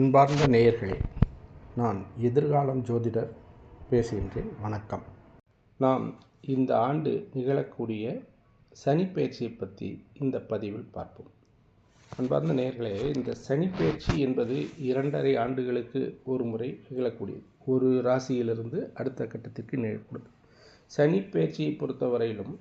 அன்பார்ந்த நேயர்களே நான் எதிர்காலம் ஜோதிடர் பேசுகின்றேன். வணக்கம். நாம் இந்த ஆண்டு நிகழக்கூடிய சனிப்பெயர்ச்சியை பற்றி இந்த பதிவில் பார்ப்போம். அன்பார்ந்த நேயர்களே இந்த சனிப்பெயர்ச்சி என்பது இரண்டரை ஆண்டுகளுக்கு ஒரு முறை நிகழக்கூடியது. ஒரு ராசியிலிருந்து அடுத்த கட்டத்திற்கு நிகழக்கூடும் சனிப்பயிற்சியை பொறுத்தவரையிலும்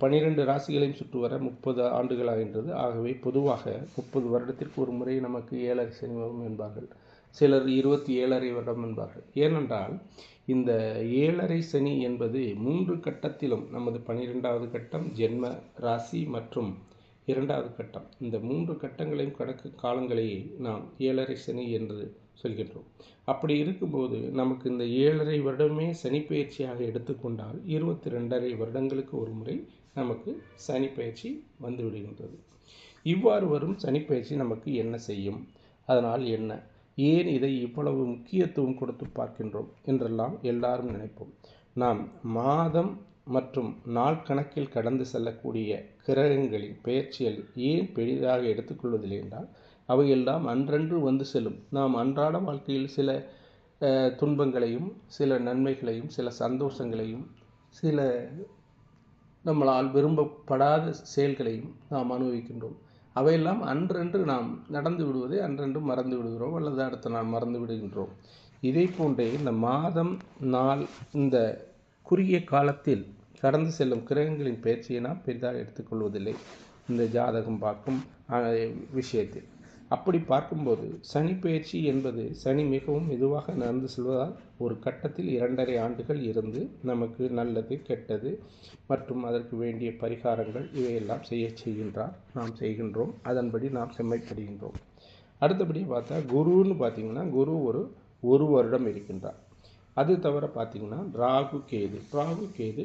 பனிரெண்டு ராசிகளையும் சுற்று வர முப்பது ஆண்டுகள் ஆகின்றது. ஆகவே பொதுவாக முப்பது வருடத்திற்கு ஒரு முறை நமக்கு ஏழரை சனி வரும் என்பார்கள். சிலர் இருபத்தி ஏழரை வருடம் என்பார்கள். ஏனென்றால் இந்த ஏழரை சனி என்பது மூன்று கட்டத்திலும் நமது பனிரெண்டாவது கட்டம் ஜென்ம ராசி மற்றும் இரண்டாவது கட்டம். இந்த மூன்று கட்டங்களையும் கடக்கும் காலங்களையே நாம் ஏழரை சனி என்று சொல்கின்றோம். அப்படி இருக்கும்போது நமக்கு இந்த ஏழரை வருடமே சனிப்பெயர்ச்சியாக எடுத்துக்கொண்டால் இருபத்தி ரெண்டரை வருடங்களுக்கு ஒரு முறை நமக்கு சனிப்பெயர்ச்சி வந்து விடுகின்றது. இவ்வாறு வரும் சனிப்பெயர்ச்சி நமக்கு என்ன செய்யும்? அதனால் என்ன? ஏன் இதை இவ்வளவு முக்கியத்துவம் கொடுத்து பார்க்கின்றோம் என்றெல்லாம் எல்லாரும் நினைப்போம். நாம் மாதம் மற்றும் நாள் கணக்கில் கடந்து செல்லக்கூடிய கிரகங்களின் பெயர்ச்சிகள் ஏன் பெரிதாக எடுத்துக்கொள்வதில்லை என்றால் அவையெல்லாம் அன்றன்று வந்து செல்லும். நாம் அன்றாட வாழ்க்கையில் சில துன்பங்களையும் சில நன்மைகளையும் சில சந்தோஷங்களையும் சில நம்மளால் விரும்பப்படாத செயல்களையும் நாம் அனுபவிக்கின்றோம். அவையெல்லாம் அன்றன்று நாம் நடந்து விடுவதை அன்றன்று மறந்து விடுகிறோம் அல்லது அடுத்த நாள் மறந்து விடுகின்றோம். இதே போன்றே இந்த மாதம் நாள் இந்த குறுகிய காலத்தில் கடந்து செல்லும் கிரகங்களின் பயிற்சியை நாம் பெரிதாக எடுத்துக்கொள்வதில்லை. இந்த ஜாதகம் பார்க்கும் விஷயத்தில். அப்படி பார்க்கும்போது சனி பயிற்சி என்பது சனி மிகவும் மெதுவாக நடந்து செல்வதால் ஒரு கட்டத்தில் இரண்டரை ஆண்டுகள் இருந்து நமக்கு நல்லது கெட்டது மற்றும் அதற்கு வேண்டிய பரிகாரங்கள் இவையெல்லாம் செய்ய செய்கின்றார். நாம் செய்கின்றோம். அதன்படி நாம் செம்மைப்படுகின்றோம். அடுத்தபடி பார்த்தா குருன்னு பார்த்தீங்கன்னா குரு ஒரு ஒரு வருடம் இருக்கின்றார். அது தவிர பார்த்திங்கன்னா ராகு கேது. ராகு கேது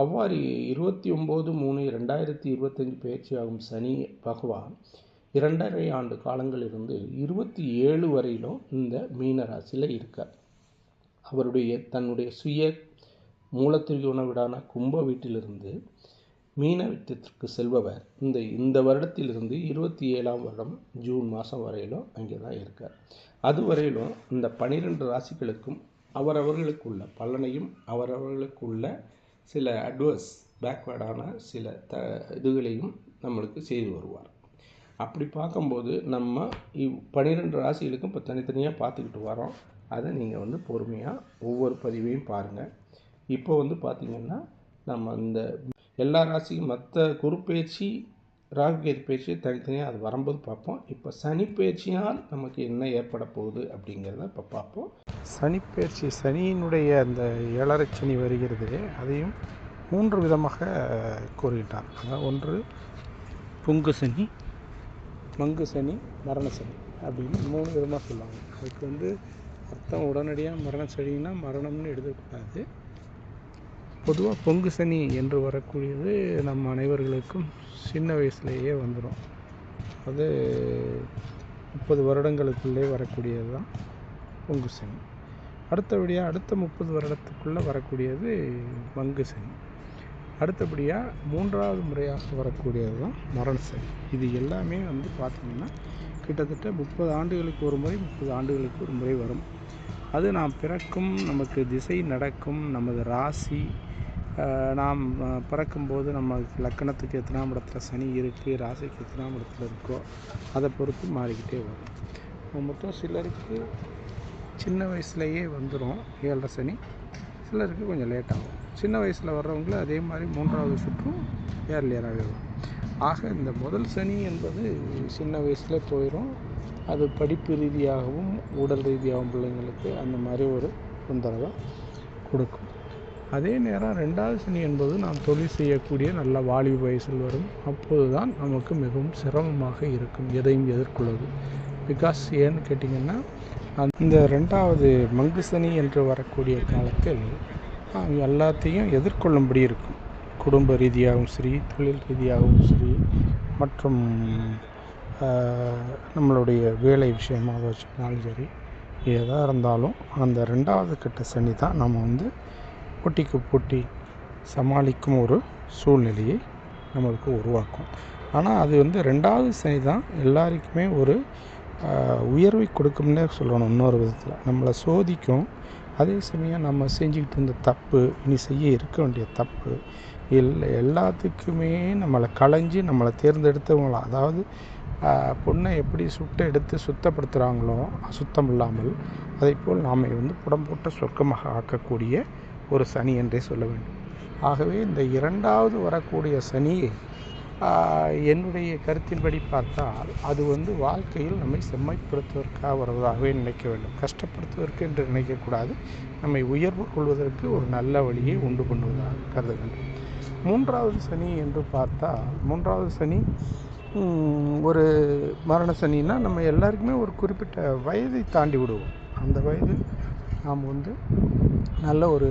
அவ்வாறு இருபத்தி ஒம்பது மூணு ரெண்டாயிரத்தி இருபத்தஞ்சு பயிற்சியாகும் சனி பகவான் இரண்டரை ஆண்டு காலங்களிலிருந்து இருபத்தி ஏழு வரையிலும் இந்த மீன ராசியில் இருக்கார். அவருடைய தன்னுடைய சுய மூலத்திரிகோண வீடான கும்ப வீட்டிலிருந்து மீன வீட்டத்திற்கு செல்பவர். இந்த இந்த வருடத்திலிருந்து இருபத்தி ஏழாம் வருடம் ஜூன் மாதம் வரையிலும் அங்கே தான் இருக்கார். அது வரையிலும் இந்த பனிரெண்டு ராசிகளுக்கும் அவரவர்களுக்குள்ள பலனையும் அவரவர்களுக்குள்ள சில அட்வர்ஸ் பேக்வேர்டான சில த இதுகளையும் நம்மளுக்கு செய்து வருவார். அப்படி பார்க்கும்போது நம்ம இவ் பன்னிரெண்டு ராசிகளுக்கும் இப்போ தனித்தனியாக பார்த்துக்கிட்டு வரோம் அதை நீங்கள் வந்து பொறுமையாக ஒவ்வொரு பதிவையும் பாருங்கள் இப்போ வந்து பார்த்திங்கன்னா நம்ம இந்த எல்லா ராசியும் மற்ற குரு ராகு கேது பயிற்சி தனித்தனியாக அது வரும்போது பார்ப்போம். இப்போ சனி பயிற்சியால் நமக்கு என்ன ஏற்பட போகுது அப்படிங்கிறத இப்போ பார்ப்போம். சனிப்பெயர்ச்சி சனியினுடைய அந்த ஏழரை சனி வருகிறது. அதையும் மூன்று விதமாக கூறுகின்றான் அதாவது ஒன்று பொங்கு சனி மங்கு சனி மரண சனி அப்படின்னு மூணு விதமாக சொல்லுவாங்க. அதுக்கு வந்து அர்த்தம் உடனடியாக மரண சனின்னா மரணம்னு எழுதக்கூடாது. பொதுவாக பொங்கு சனி என்று வரக்கூடியது நம் அனைவர்களுக்கும் சின்ன வயசுலேயே வந்துடும். அது முப்பது வருடங்களுக்குள்ளே வரக்கூடியது தான் பொங்கு சனி. அடுத்தபடியாக அடுத்த முப்பது வருடத்துக்குள்ளே வரக்கூடியது மங்கு சனி. அடுத்தபடியாக மூன்றாவது முறையாக வரக்கூடியது தான் மரண சனி. இது எல்லாமே வந்து பார்த்திங்கன்னா கிட்டத்தட்ட முப்பது ஆண்டுகளுக்கு ஒரு முறை முப்பது ஆண்டுகளுக்கு ஒரு முறை வரும். அது நாம் பிறக்கும் நமக்கு திசை நடக்கும் நமது ராசி நாம் பிறக்கும்போது நம்ம லக்கணத்துக்கு எத்தனாம் இடத்துல சனி இருக்குது ராசிக்கு எத்தனாம் இடத்துல இருக்கோ அதை பொறுத்து மாறிக்கிட்டே வரும். மொத்தம் சிலருக்கு சின்ன வயசுலேயே வந்துடும் ஏழரை சனி. சிலருக்கு கொஞ்சம் லேட் ஆகும். சின்ன வயசில் வர்றவங்களும் அதே மாதிரி மூன்றாவது சுற்றும் ஏர்லியராகவே வரும். ஆக இந்த முதல் சனி என்பது சின்ன வயசில் போயிடும் அது படிப்பு ரீதியாகவும் உடல் ரீதியாகவும் பிள்ளைங்களுக்கு அந்த மாதிரி ஒரு தொந்தரவை கொடுக்கும். அதே நேரம் ரெண்டாவது சனி என்பது நாம் தொழில் செய்யக்கூடிய நல்ல வாலிப வயசில் வரும். அப்போது தான் நமக்கு மிகவும் சிரமமாக இருக்கும் எதையும் எதிர்கொள்வது. பிகாஸ் ஏன்னு கேட்டிங்கன்னா அந்த ரெண்டாவது மங்கு சனி என்று வரக்கூடிய காலத்தில் நாம் எல்லாத்தையும் எதிர்கொள்ளும்படி இருக்கும். குடும்ப ரீதியாகவும் சரி தொழில் ரீதியாகவும் சரி மற்றும் நம்மளுடைய வேலை விஷயமாக வச்சுக்கினாலும் சரி எதாக இருந்தாலும் அந்த ரெண்டாவது கட்ட சனி தான் நம்ம வந்து போட்டிக்கு போட்டி சமாளிக்கும் ஒரு சூழ்நிலையை நம்மளுக்கு உருவாக்கும். ஆனால் அது வந்து ரெண்டாவது சனி தான் எல்லாருக்குமே ஒரு உயர்வை கொடுக்கும்னே சொல்லணும் இன்னொரு விதத்தில். நம்மளை சோதிக்கும். அதே சமயம் நம்ம செஞ்சுக்கிட்டு இருந்த தப்பு இனி செய்ய இருக்க வேண்டிய தப்பு இல்லை எல்லாத்துக்குமே நம்மளை களைஞ்சு நம்மளை தேர்ந்தெடுத்தவங்கள அதாவது பொண்ணை எப்படி சுட்டு எடுத்து சுத்தப்படுத்துகிறாங்களோ அசுத்தம் இல்லாமல் அதைப்போல் நாம் வந்து புடம்போட்ட சொர்க்கமாக ஆக்கக்கூடிய ஒரு சனி என்றே சொல்ல வேண்டும். ஆகவே இந்த இரண்டாவது வரக்கூடிய சனியை என்னுடைய கருத்தின்படி பார்த்தால் அது வந்து வாழ்க்கையில் நம்மை செம்மைப்படுத்துவதற்காக வருவதாகவே நினைக்க வேண்டும். கஷ்டப்படுத்துவதற்கு என்று நினைக்கக்கூடாது நம்மை உயர்வு கொள்வதற்கு ஒரு நல்ல வழியை உண்டு பண்ணுவதாக கருத வேண்டும் மூன்றாவது சனி என்று பார்த்தால் மூன்றாவது சனி ஒரு மரண சனின்னா நம்ம எல்லாருக்குமே ஒரு குறிப்பிட்ட வயதை தாண்டி விடுவோம். அந்த வயது நாம் வந்து நல்ல ஒரு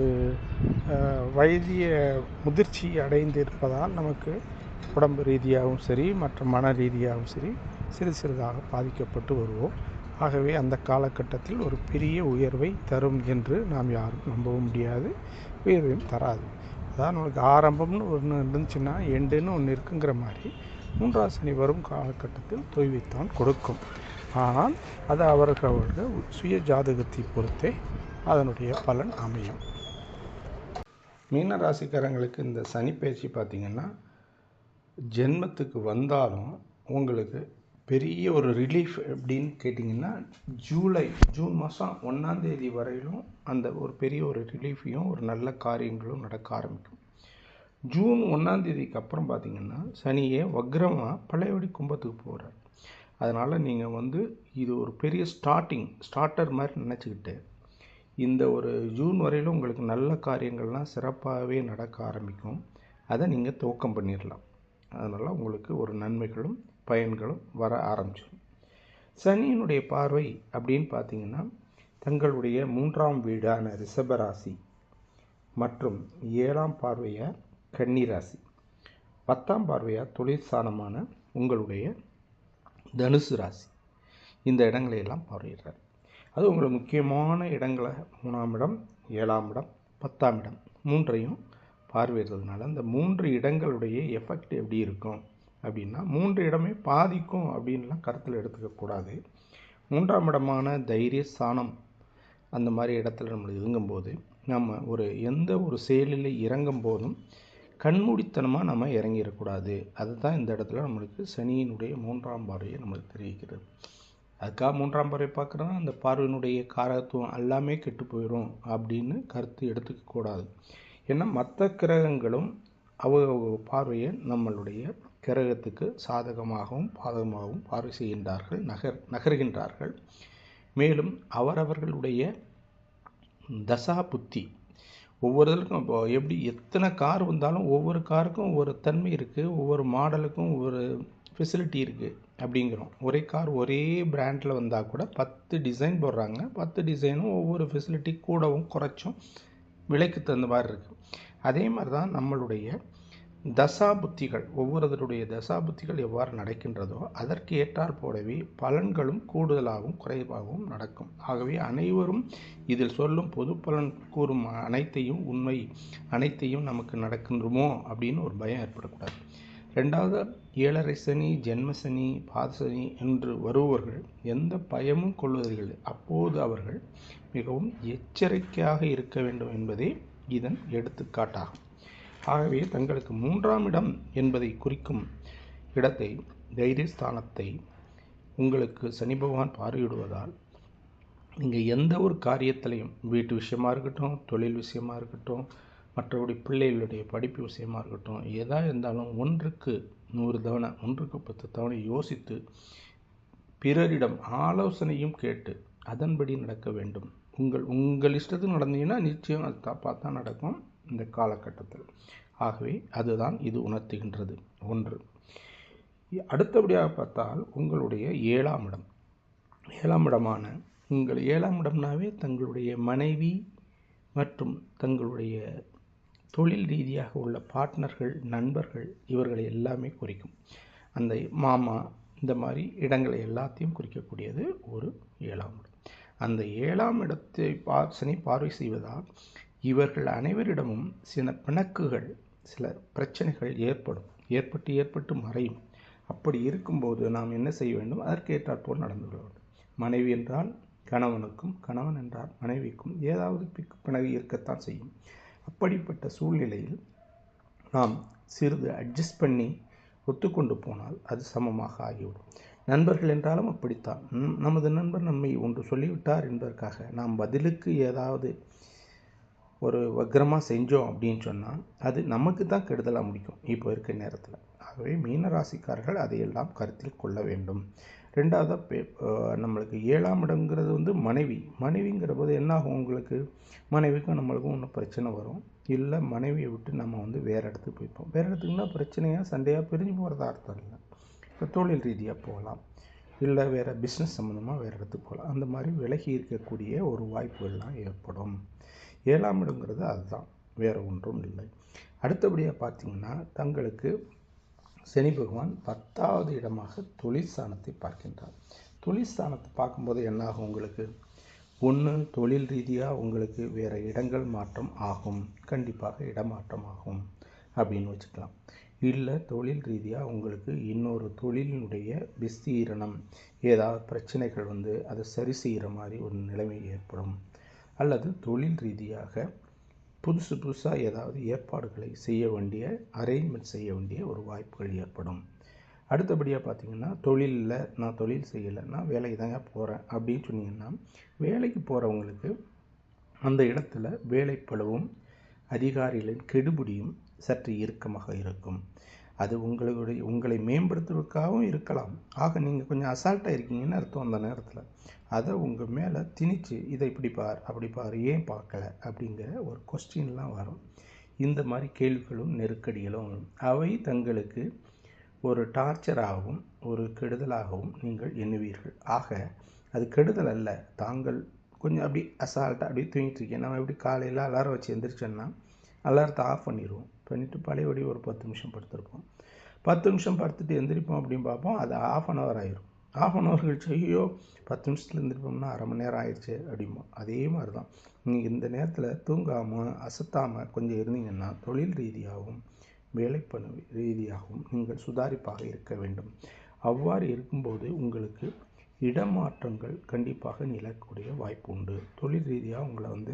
வயதிய முதிர்ச்சி அடைந்து இருப்பதால் நமக்கு உடம்பு ரீதியாகவும் சரி மற்ற மன ரீதியாகவும் சரி சிறு சிறிதாக பாதிக்கப்பட்டு வருவோம். ஆகவே அந்த காலகட்டத்தில் ஒரு பெரிய உயர்வை தரும் என்று நாம் யாரும் நம்பவும் முடியாது உயர்வையும் தராது. அதான் நமக்கு ஆரம்பம்னு ஒன்று இருந்துச்சுன்னா எண்டுன்னு ஒன்று இருக்குங்கிற மாதிரி மூன்றாவது சனி வரும் காலகட்டத்தில் தொய்வைத்தான் கொடுக்கும். ஆனால் அது அவர்கள் சுய ஜாதகத்தை பொறுத்தே அதனுடைய பலன் அமையும். மீன ராசிக்காரங்களுக்கு இந்த சனி பயிற்சி பார்த்திங்கன்னா ஜென்மத்துக்கு வந்தாலும் உங்களுக்கு பெரிய ஒரு ரிலீஃப் எப்படின்னு கேட்டிங்கன்னா ஜூலை ஜூன் மாதம் ஒன்றாந்தேதி வரையிலும் அந்த ஒரு பெரிய ஒரு ரிலீஃபையும் ஒரு நல்ல காரியங்களும் நடக்க ஆரம்பிக்கும். ஜூன் ஒன்றாந்தேதிக்கு அப்புறம் பார்த்திங்கன்னா சனியே வக்ரமாக பழையபடி கும்பத்துக்கு போகிறார் அதனால் நீங்கள் வந்து இது ஒரு பெரிய ஸ்டார்டிங் ஸ்டார்டர் மாதிரி நினச்சிக்கிட்டு இந்த ஒரு ஜூன் வரையிலும் உங்களுக்கு நல்ல காரியங்கள்லாம் சிறப்பாகவே நடக்க ஆரம்பிக்கும். அதை நீங்கள் துவக்கம் பண்ணிடலாம். அதனால் உங்களுக்கு ஒரு நன்மைகளும் பயன்களும் வர ஆரம்பிச்சிடும். சனியினுடைய பார்வை அப்படின்னு பார்த்தீங்கன்னா தங்களுடைய மூன்றாம் வீடான ரிஷபராசி மற்றும் ஏழாம் பார்வையை கன்னிராசி. பத்தாம் பார்வையாக தொழிற்சானமான உங்களுடைய தனுசு ராசி. இந்த இடங்களையெல்லாம் பார்வையிடுறார். அது உங்களுக்கு முக்கியமான இடங்களை மூணாம் இடம் ஏழாம் இடம் பத்தாம் இடம் மூன்றையும் பார்வையிடுறதுனால இந்த மூன்று இடங்களுடைய எஃபெக்ட் எப்படி இருக்கும் அப்படின்னா மூன்று இடமே பாதிக்கும் அப்படின்லாம் கருத்தில் எடுத்துக்கக்கூடாது மூன்றாம் இடமான தைரிய ஸ்தானம் அந்த மாதிரி இடத்துல நம்மளுக்கு இறங்கும்போது நம்ம ஒரு எந்த ஒரு செயலில் இறங்கும் போதும் கண்மூடித்தனமாக நம்ம இறங்கிடக்கூடாது. அதுதான் இந்த இடத்துல நம்மளுக்கு சனியினுடைய மூன்றாம் பார்வையை நம்மளுக்கு தெரிவிக்கிறது. அதுக்காக மூன்றாம் பார்வை பார்க்குறோன்னா அந்த பார்வையினுடைய காரகத்துவம் எல்லாமே கெட்டு போயிடும் அப்படின்னு கருத்து எடுத்துக்கக்கூடாது ஏன்னா மற்ற கிரகங்களும் அவங்க பார்வையை நம்மளுடைய கிரகத்துக்கு சாதகமாகவும் பாதகமாகவும் பார்வை செய்கின்றார்கள் நகர் நகர்கின்றார்கள். மேலும் அவரவர்களுடைய தசா புத்தி ஒவ்வொருத்தருக்கும் இப்போ எப்படி எத்தனை கார் வந்தாலும் ஒவ்வொரு காருக்கும் ஒவ்வொரு தன்மை இருக்குது ஒவ்வொரு மாடலுக்கும் ஒவ்வொரு ஃபெசிலிட்டி இருக்குது அப்படிங்கிறோம். ஒரே கார் ஒரே பிராண்டில் வந்தால் கூட பத்து டிசைன் போடுறாங்க. பத்து டிசைனும் ஒவ்வொரு ஃபெசிலிட்டி கூடவும் குறைச்சும் விலைக்கு தகுந்த மாதிரி இருக்குது அதே மாதிரி தான் நம்மளுடைய தசா புத்திகள் ஒவ்வொருவருடைய தசா புத்திகள் எவ்வாறு நடக்கின்றதோ அதற்கு ஏற்றாற் போலவே பலன்களும் கூடுதலாகவும் குறைவாகவும் நடக்கும். ஆகவே அனைவரும் இதில் சொல்லும் பொது பலன் கூறும் அனைத்தையும் உண்மை அனைத்தையும் நமக்கு நடக்கின்றோமோ அப்படின்னு ஒரு பயம் ஏற்படக்கூடாது. ரெண்டாவது ஏழரை சனி ஜென்ம சனி பாதசனி என்று வருபவர்கள் எந்த பயமும் கொள்வதில்லை. அப்போது அவர்கள் மிகவும் எச்சரிக்கையாக இருக்க வேண்டும் என்பதே இதன் எடுத்துக்காட்டாகும். ஆகவே தங்களுக்கு மூன்றாம் இடம் என்பதை குறிக்கும் இடத்தை தைரியஸ்தானத்தை உங்களுக்கு சனி பகவான் பார்வையிடுவதால் நீங்கள் எந்த ஒரு காரியத்திலையும் வீட்டு விஷயமா இருக்கட்டும் தொழில் விஷயமா இருக்கட்டும் மற்றபடி பிள்ளைகளுடைய படிப்பு விஷயமா இருக்கட்டும் எதாக இருந்தாலும் ஒன்றுக்கு நூறு தவணை ஒன்றுக்கு பத்து தவணை யோசித்து பிறரிடம் ஆலோசனையும் கேட்டு அதன்படி நடக்க வேண்டும். உங்கள் உங்கள் இஷ்டத்துக்கு நடந்தீங்கன்னா நிச்சயம் அது தப்பாக தான் நடக்கும். இந்த காலகட்டத்தில். ஆகவே அதுதான் இது உணர்த்துகின்றது. ஒன்று. அடுத்தபடியாக பார்த்தால் உங்களுடைய ஏழாம் இடம். ஏழாம் இடமான உங்கள் ஏழாம் இடம்னாவே தங்களுடைய மனைவி மற்றும் தங்களுடைய தொழில் ரீதியாக உள்ள பார்ட்னர்கள் நண்பர்கள் இவர்களை எல்லாமே குறிக்கும். அந்த மாமா இந்த மாதிரி இடங்களை எல்லாத்தையும் குறிக்கக்கூடியது ஒரு ஏழாம் இடம். அந்த ஏழாம் இடத்தை பார் சனி பார்வை செய்வதால் இவர்கள் அனைவரிடமும் சில பிணக்குகள் சில பிரச்சனைகள் ஏற்படும். ஏற்பட்டு ஏற்பட்டு மறையும். அப்படி இருக்கும்போது நாம் என்ன செய்ய வேண்டும்? அதற்கேற்றாற்போல் நடந்து கொள்ள வேண்டும். மனைவி என்றால் கணவனுக்கும் கணவன் என்றால் மனைவிக்கும் ஏதாவது பிக்கு பிணகு இருக்கத்தான் செய்யும். அப்படிப்பட்ட சூழ்நிலையில் நாம் சிறிது அட்ஜஸ்ட் பண்ணி ஒத்துக்கொண்டு போனால் அது சமமாக ஆகிவிடும். நண்பர்கள் என்றாலும் அப்படித்தான். நமது நண்பர் நம்மை ஒன்று சொல்லிவிட்டார் என்பதற்காக நாம் பதிலுக்கு ஏதாவது ஒரு வக்ரமாக செஞ்சோம் அப்படின்னு சொன்னால் அது நமக்கு தான் கெடுதலாக முடிக்கும். இப்போ இருக்க நேரத்தில். ஆகவே மீனராசிக்காரர்கள் அதையெல்லாம் கருத்தில் கொள்ள வேண்டும். ரெண்டாவதாக நம்மளுக்கு ஏழாம் இடங்கிறது வந்து மனைவி. மனைவிங்கிற போது என்ன ஆகும் உங்களுக்கு? மனைவிக்கும் நம்மளுக்கும் ஒன்றும் பிரச்சனை வரும். இல்லை மனைவியை விட்டு நம்ம வந்து வேறு இடத்துக்கு போய்ப்போம். வேறு இடத்துக்குன்னா பிரச்சனையாக சண்டையாக பிரிஞ்சு போகிறதா அர்த்தம் இல்லை. இப்போ தொழில் ரீதியாக போகலாம். இல்லை வேறு பிஸ்னஸ் சம்மந்தமாக வேறு இடத்துக்கு போகலாம். அந்த மாதிரி விலகி இருக்கக்கூடிய ஒரு வாய்ப்புகள்லாம் ஏற்படும். ஏழாம் இடங்கிறது அதுதான் வேறு ஒன்றும் இல்லை. அடுத்தபடியாக பார்த்திங்கன்னா தங்களுக்கு சனி பகவான் பத்தாவது இடமாக தொழிற்சானத்தை பார்க்கின்றார். தொழிற்சானத்தை பார்க்கும்போது என்னாகும் உங்களுக்கு? ஒன்று தொழில் ரீதியாக உங்களுக்கு வேறு இடங்கள் மாற்றம் ஆகும். கண்டிப்பாக இடமாற்றம் ஆகும் அப்படின்னு வச்சுக்கலாம். இல்லை தொழில் ரீதியாக உங்களுக்கு இன்னொரு தொழிலினுடைய விஸ்தீரணம் ஏதாவது பிரச்சனைகள் வந்து அதை சரி செய்கிற மாதிரி ஒரு நிலைமை ஏற்படும். அல்லது தொழில் ரீதியாக புதுசு புதுசாக ஏதாவது ஏற்பாடுகளை செய்ய வேண்டிய அரேஞ்ச்மெண்ட் செய்ய வேண்டிய ஒரு வாய்ப்புகள் ஏற்படும். அடுத்தபடியாக பார்த்தீங்கன்னா தொழிலில் நான் தொழில் செய்யலை நான் வேலைக்கு தாங்க போகிறேன் அப்படின்னு சொன்னீங்கன்னா வேலைக்கு போகிறவங்களுக்கு அந்த இடத்துல வேலைப்பளவும் அதிகாரிகளின் கெடுபிடியும் சற்று இறுக்கமாக இருக்கும். அது உங்களுடைய உங்களை மேம்படுத்துவதற்காகவும் இருக்கலாம். ஆக நீங்கள் கொஞ்சம் அசால்ட்டாக இருக்கீங்கன்னு அர்த்தம் அந்த நேரத்தில். அதை உங்கள் மேலே திணிச்சு இதை இப்படி பார் அப்படி பார் ஏன் பார்க்கல? அப்படிங்கிற ஒரு கொஸ்டின்லாம் வரும். இந்த மாதிரி கேள்விகளும் நெருக்கடிகளும் அவை தங்களுக்கு ஒரு டார்ச்சராகவும் ஒரு கெடுதலாகவும் நீங்கள் எண்ணுவீர்கள். ஆக அது கெடுதல் அல்ல. தாங்கள் கொஞ்சம் அப்படி அசால்ட்டாக அப்படி தூங்கிட்டு இருக்கேன் நம்ம எப்படி காலையில் அலாரம் வச்சு எந்திரிச்சோன்னா அலாரத்தை ஆஃப் பண்ணிடுவோம் பண்ணிவிட்டு பழையபடி ஒரு பத்து நிமிஷம் படுத்திருப்போம். பத்து நிமிஷம் படுத்துட்டு எந்திரிப்போம் அப்படின்னு பார்ப்போம். அது ஆஃப் அன் ஹவர் ஆயிரும். ஆஃப் அன் ஹவர் கழிச்சு ஐயோ பத்து நிமிஷத்தில் எழுந்திருப்போம்னா அரை மணி நேரம் ஆயிடுச்சு அப்படிம்போம். அதே மாதிரி தான் நீங்கள் இந்த நேரத்தில் தூங்காமல் அசத்தாமல் கொஞ்சம் இருந்தீங்கன்னா தொழில் ரீதியாகவும் வேலைப்பணு ரீதியாகவும் நீங்கள் சுதாரிப்பாக இருக்க வேண்டும். அவ்வாறு இருக்கும்போது உங்களுக்கு இடமாற்றங்கள் கண்டிப்பாக நிலக்கூடிய வாய்ப்பு உண்டு. தொழில் ரீதியாக உங்களை வந்து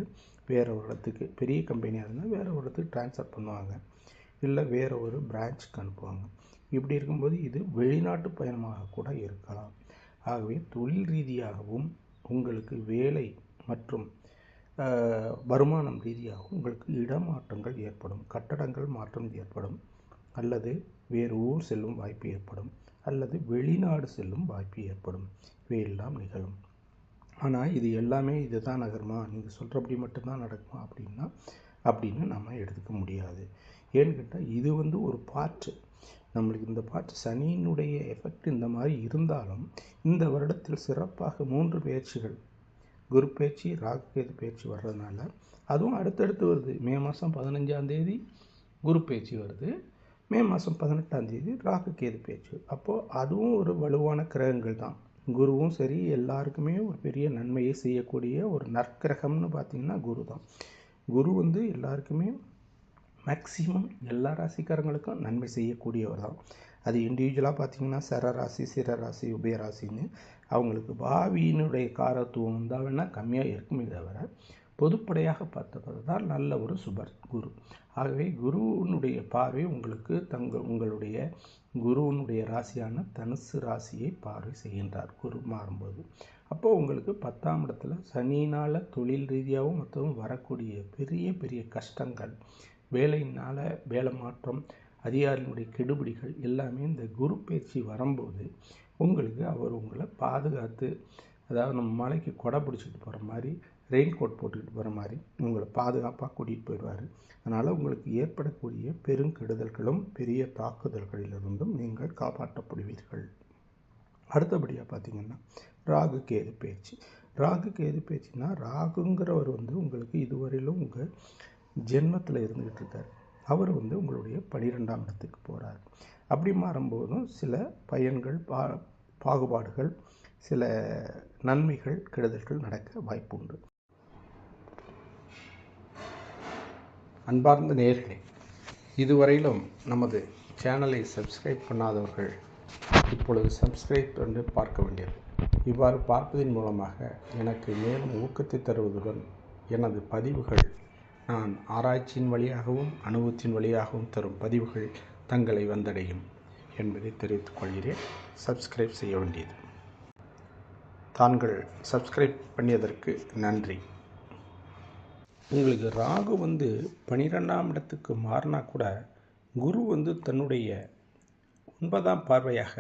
வேறு ஒரு இடத்துக்கு பெரிய கம்பெனியாக இருந்தால் வேறு ஒரு இடத்துக்கு ட்ரான்ஸ்ஃபர் பண்ணுவாங்க. இல்லை வேறு ஒரு பிரான்ச்சுக்கு அனுப்புவாங்க. இப்படி இருக்கும்போது இது வெளிநாட்டு பயணமாக கூட இருக்கலாம். ஆகவே தொழில் ரீதியாகவும் உங்களுக்கு வேலை மற்றும் வருமானம் ரீதியாகவும் உங்களுக்கு இடமாற்றங்கள் ஏற்படும். கட்டடங்கள் மாற்றம் ஏற்படும். அல்லது வேறு ஊர் செல்லும் வாய்ப்பு ஏற்படும். அல்லது வெளிநாடு செல்லும் வாய்ப்பு ஏற்படும். இவையெல்லாம் நிகழும். ஆனால் இது எல்லாமே இதுதான் நகருமா? நீங்கள் சொல்கிறபடி மட்டும்தான் நடக்குமா? அப்படின்னா அப்படின்னு நம்ம எடுத்துக்க முடியாது. ஏன்னு கேட்டால் இது வந்து ஒரு பாட்டு நம்மளுக்கு இந்த பாட்டு சனியினுடைய எஃபெக்ட் இந்த மாதிரி இருந்தாலும் இந்த வருடத்தில் சிறப்பாக மூன்று பயிற்சிகள் குரு பயிற்சி ராகுகேது பயிற்சி வர்றதுனால அதுவும் அடுத்தடுத்து வருது. மே மாதம் பதினஞ்சாந்தேதி குரு பயிற்சி வருது. மே மாதம் பதினெட்டாம் தேதி ராகு கேது பயிற்சி அப்போது அதுவும் ஒரு வலுவான கிரகங்கள் தான். குருவும் சரி எல்லாருக்குமே ஒரு பெரிய நன்மையை செய்யக்கூடிய ஒரு நற்கிரகம்னு பார்த்திங்கன்னா குரு தான். குரு வந்து எல்லாருக்குமே மேக்சிமம் எல்லா ராசிக்காரங்களுக்கும் நன்மை செய்யக்கூடியவர் தான். அது இண்டிவிஜுவலாக பார்த்திங்கன்னா சரராசி சிரராசி உபயராசின்னு அவங்களுக்கு பாவியினுடைய காரத்துவம் வந்தால் வேணால் கம்மியாக இருக்குமே தவிர பொதுப்படையாக பார்த்ததால் நல்ல ஒரு சுபர் குரு. ஆகவே குருவினுடைய பார்வை உங்களுக்கு தங்கள் உங்களுடைய குருவினுடைய ராசியான தனுசு ராசியை பார்வை செய்கின்றார் குரு மாறும்போது. அப்போது உங்களுக்கு பத்தாம் இடத்துல சனினால் தொழில் ரீதியாகவும் மற்றவும் வரக்கூடிய பெரிய பெரிய கஷ்டங்கள் வேலையினால் வேலை மாற்றம் அதிகாரியினுடைய கெடுபிடிகள் எல்லாமே இந்த குரு பயிற்சி வரும்போது உங்களுக்கு அவர் உங்களை பாதுகாத்து அதாவது நம்ம மலைக்கு கொடை பிடிச்சிட்டு போகிற மாதிரி ரெயின் கோட் போட்டுக்கிட்டு போகிற மாதிரி உங்களை பாதுகாப்பாக கூட்டிகிட்டு போயிடுவார். அதனால் உங்களுக்கு ஏற்படக்கூடிய பெருங்கெடுதல்களும் பெரிய தாக்குதல்களிலிருந்தும் நீங்கள் காப்பாற்றப்படுவீர்கள். அடுத்தபடியாக பார்த்தீங்கன்னா ராகு கேது பேச்சு. ராகு கேது பேச்சுன்னா ராகுங்கிறவர் வந்து உங்களுக்கு இதுவரையிலும் உங்கள் ஜென்மத்தில் இருந்துக்கிட்டு இருக்கார். அவர் வந்து உங்களுடைய பனிரெண்டாம் இடத்துக்கு போகிறார் அப்படி மாறும்போதும் சில பயன்கள் பா பாகுபாடுகள் சில நன்மைகள் கெடுதல்கள் நடக்க வாய்ப்பு உண்டு அன்பார்ந்த நேர்களே இதுவரையிலும் நமது சேனலை சப்ஸ்கிரைப் பண்ணாதவர்கள் இப்பொழுது சப்ஸ்கிரைப் என்று பார்க்க வேண்டியது. இவ்வாறு பார்ப்பதன் மூலமாக எனக்கு மேலும் ஊக்கத்தை தருவதுடன் எனது பதிவுகள் நான் ஆராய்ச்சியின் வழியாகவும் அனுபவத்தின் வழியாகவும் தரும் பதிவுகள் தங்களை வந்தடையும் என்பதை தெரிவித்துக் கொள்கிறேன். சப்ஸ்கிரைப் செய்ய வேண்டியது. தாங்கள் சப்ஸ்கிரைப் பண்ணியதற்கு நன்றி. உங்களுக்கு ராகு வந்து பனிரெண்டாம் இடத்துக்கு மாறினா கூட குரு வந்து தன்னுடைய ஒன்பதாம் பார்வையாக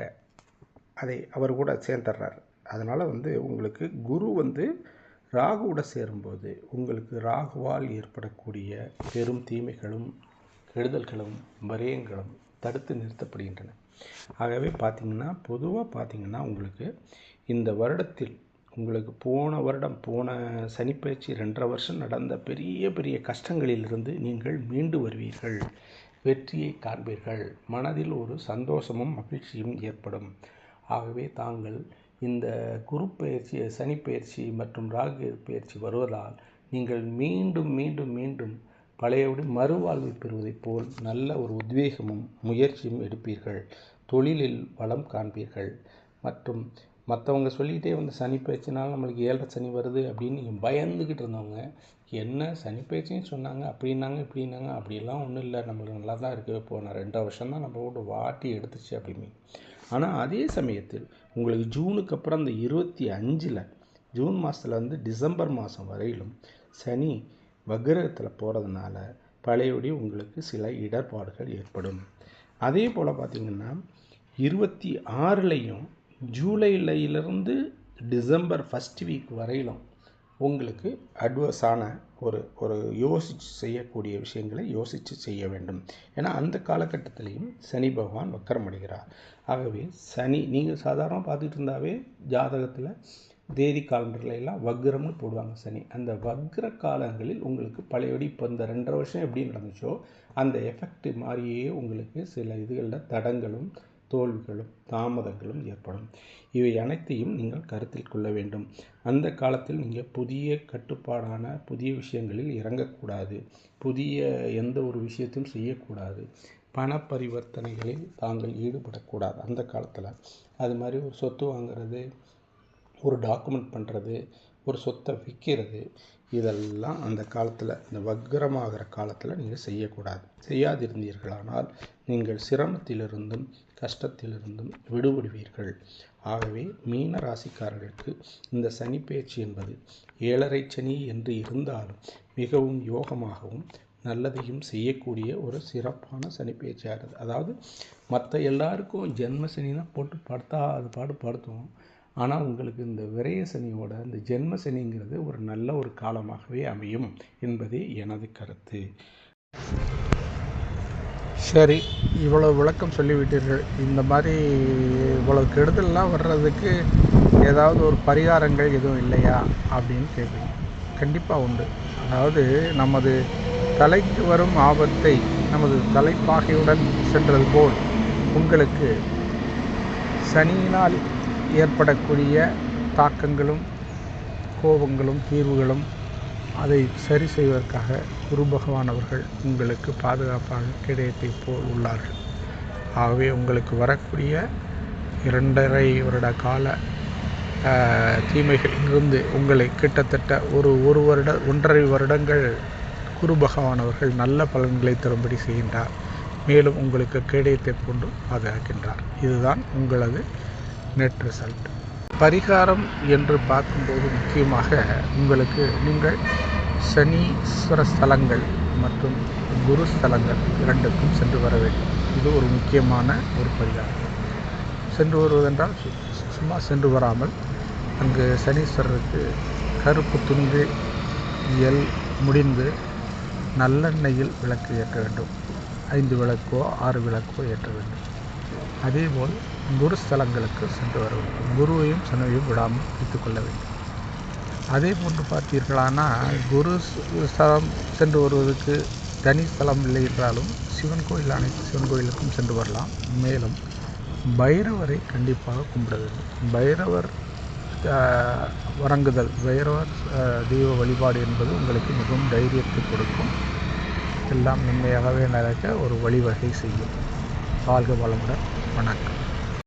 அதை அவர் கூட சேர்ந்துடுறார். அதனால் வந்து உங்களுக்கு குரு வந்து ராகுவோட சேரும்போது உங்களுக்கு ராகுவால் ஏற்படக்கூடிய பெரும் தீமைகளும் கெடுதல்களும் வரியங்களும் தடுத்து நிறுத்தப்படுகின்றன. ஆகவே பார்த்திங்கன்னா பொதுவாக பார்த்திங்கன்னா உங்களுக்கு இந்த வருடத்தில் உங்களுக்கு போன வருடம் போன சனிப்பயிற்சி ரெண்டரை வருஷம் நடந்த பெரிய பெரிய கஷ்டங்களிலிருந்து நீங்கள் மீண்டு வருவீர்கள். வெற்றியை காண்பீர்கள். மனதில் ஒரு சந்தோஷமும் மகிழ்ச்சியும் ஏற்படும். ஆகவே தாங்கள் இந்த குரு பயிற்சி சனிப்பயிற்சி மற்றும் ராகு பயிற்சி வருவதால் நீங்கள் மீண்டும் மீண்டும் மீண்டும் பழையபடி மறுவாழ்வு பெறுவதைப் போல் நல்ல ஒரு உத்வேகமும் முயற்சியும் எடுப்பீர்கள். தொழிலில் வளம் காண்பீர்கள். மற்றும் மற்றவங்க சொல்லிகிட்டே வந்து சனி பயிற்சினால் நம்மளுக்கு ஏழரை சனி வருது அப்படின்னு நீங்கள் பயந்துக்கிட்டு இருந்தவங்க என்ன சனி பயிற்சின்னு சொன்னாங்க அப்படின்னாங்க இப்படின்னாங்க அப்படிலாம் ஒன்றும் இல்லை நம்மளுக்கு நல்லா தான் இருக்குது போன ரெண்டரை வருஷம் தான் நம்ம கூட வாட்டி எடுத்துச்சு அப்படின்னு. ஆனால் அதே சமயத்தில் உங்களுக்கு ஜூனுக்கு அப்புறம் அந்த இருபத்தி அஞ்சில் ஜூன் மாதத்துலேருந்து டிசம்பர் மாதம் வரையிலும் சனி வக்ரகத்தில் போகிறதுனால பழையபடி உங்களுக்கு சில இடர்பாடுகள் ஏற்படும். அதே போல் பார்த்திங்கன்னா இருபத்தி ஆறுலேயும் ஜூலையிலிருந்து டிசம்பர் ஃபஸ்ட் வீக் வரையிலும் உங்களுக்கு அட்வர்ஸான ஒரு ஒரு யோசித்து செய்யக்கூடிய விஷயங்களை யோசித்து செய்ய வேண்டும். ஏன்னா அந்த காலகட்டத்திலையும் சனி பகவான் வக்கரமடைகிறார். ஆகவே சனி நீங்கள் சாதாரணமாக பார்த்துட்டு இருந்தாவே ஜாதகத்தில் தேதி காலண்டரில் எல்லாம் வக்ரம்னு போடுவாங்க சனி. அந்த வக்ர காலங்களில் உங்களுக்கு பழையபடி இப்போ இந்த ரெண்டரை வருஷம் எப்படி நடந்துச்சோ அந்த எஃபெக்ட் மாதிரியே உங்களுக்கு சில இதுகளில் தடங்களும் தோல்விகளும் தாமதங்களும் ஏற்படும். இவை அனைத்தையும் நீங்கள் கருத்தில் கொள்ள வேண்டும். அந்த காலத்தில் நீங்கள் புதிய கட்டுப்பாடான புதிய விஷயங்களில் இறங்கக்கூடாது. புதிய எந்த ஒரு விஷயத்தையும் செய்யக்கூடாது. பண பரிவர்த்தனைகளில் தாங்கள் ஈடுபடக்கூடாது. அந்த காலத்தில் அது மாதிரி ஒரு சொத்து வாங்குறது ஒரு டாக்குமெண்ட் பண்ணுறது ஒரு சொத்தை விற்கிறது இதெல்லாம் அந்த காலத்தில் இந்த வக்ரமாகிற காலத்தில் நீங்கள் செய்யக்கூடாது. செய்யாதிருந்தீர்களானால் நீங்கள் சிரமத்திலிருந்தும் கஷ்டத்திலிருந்தும் விடுபடுவீர்கள். ஆகவே மீன ராசிக்காரர்களுக்கு இந்த சனி பயிற்சி என்பது ஏழரை சனி என்று இருந்தாலும் மிகவும் யோகமாகவும் நல்லதையும் செய்யக்கூடிய ஒரு சிறப்பான சனி பயிற்சியாகிறது அதாவது மற்ற எல்லாருக்கும் ஜென்ம சனினா போட்டு படுத்தா அது பாடு படுத்துவோம் ஆனால் உங்களுக்கு இந்த விரய சனியோட இந்த ஜென்ம சனிங்கிறது ஒரு நல்ல ஒரு காலமாகவே அமையும் என்பதே எனது கருத்து. சரி இவ்வளோ விளக்கம் சொல்லிவிட்டீர்கள். இந்த மாதிரி இவ்வளோ கெடுதல்லாம் வர்றதுக்கு ஏதாவது ஒரு பரிகாரங்கள் எதுவும் இல்லையா அப்படின்னு கேட்பீங்க. கண்டிப்பாக உண்டு. அதாவது நமது தலைக்கு வரும் ஆபத்தை நமது தலைப்பாகையுடன் சென்றது போல் உங்களுக்கு சனியினால் ஏற்படக்கூடிய தாக்கங்களும் கோபங்களும் தீர்வுகளும் அதை சரி செய்வதற்காக குரு பகவான் அவர்கள் உங்களுக்கு பாதுகாப்பாக கிடையத்தை போல் உள்ளார்கள். ஆகவே உங்களுக்கு வரக்கூடிய இரண்டரை வருட கால தீமைகள் இருந்து உங்களை கிட்டத்தட்ட ஒரு ஒரு வருட ஒன்றரை வருடங்கள் குரு பகவான் அவர்கள் நல்ல பலன்களை தரும்படி செய்கின்றார். மேலும் உங்களுக்கு கேடயத்தை கொண்டு பாதுகாக்கின்றார். இதுதான் உங்களது நெட் ரிசல்ட் பரிகாரம் என்று பார்க்கும்போது முக்கியமாக உங்களுக்கு நீங்கள் சனீஸ்வர ஸ்தலங்கள் மற்றும் குரு ஸ்தலங்கள் இரண்டுக்கும் சென்று வர வேண்டும். இது ஒரு முக்கியமான ஒரு பரிகாரம். சென்று வருவதென்றால் சு- சும்மா சென்று வராமல் அங்கு சனீஸ்வரருக்கு கருப்பு துண்டு எல் முடிந்து நல்லெண்ணெயில் விளக்கு ஏற்ற வேண்டும். ஐந்து விளக்கோ ஆறு விளக்கோ ஏற்ற வேண்டும். அதேபோல் குரு ஸ்தலங்களுக்கு சென்று வர வேண்டும் குருவையும் சனவையும் விடாமல் வைத்துக்கொள்ள வேண்டும். அதே போன்று பார்த்தீர்களானால் குரு ஸ்தலம் சென்று வருவதற்கு தனி ஸ்தலம் இல்லை என்றாலும் சிவன் கோயில் அனைத்து சிவன் கோயிலுக்கும் சென்று வரலாம். மேலும் பைரவரை கண்டிப்பாக கும்பிட வேண்டும். பைரவர் வணங்குதல். பைரவர் தெய்வ வழிபாடு என்பது உங்களுக்கு மிகவும் தைரியத்தை கொடுக்கும். எல்லாம் நன்மையாகவே நடக்க ஒரு வழிவகை செய்யும். வாழ்க வளமுடன். வணக்கம்.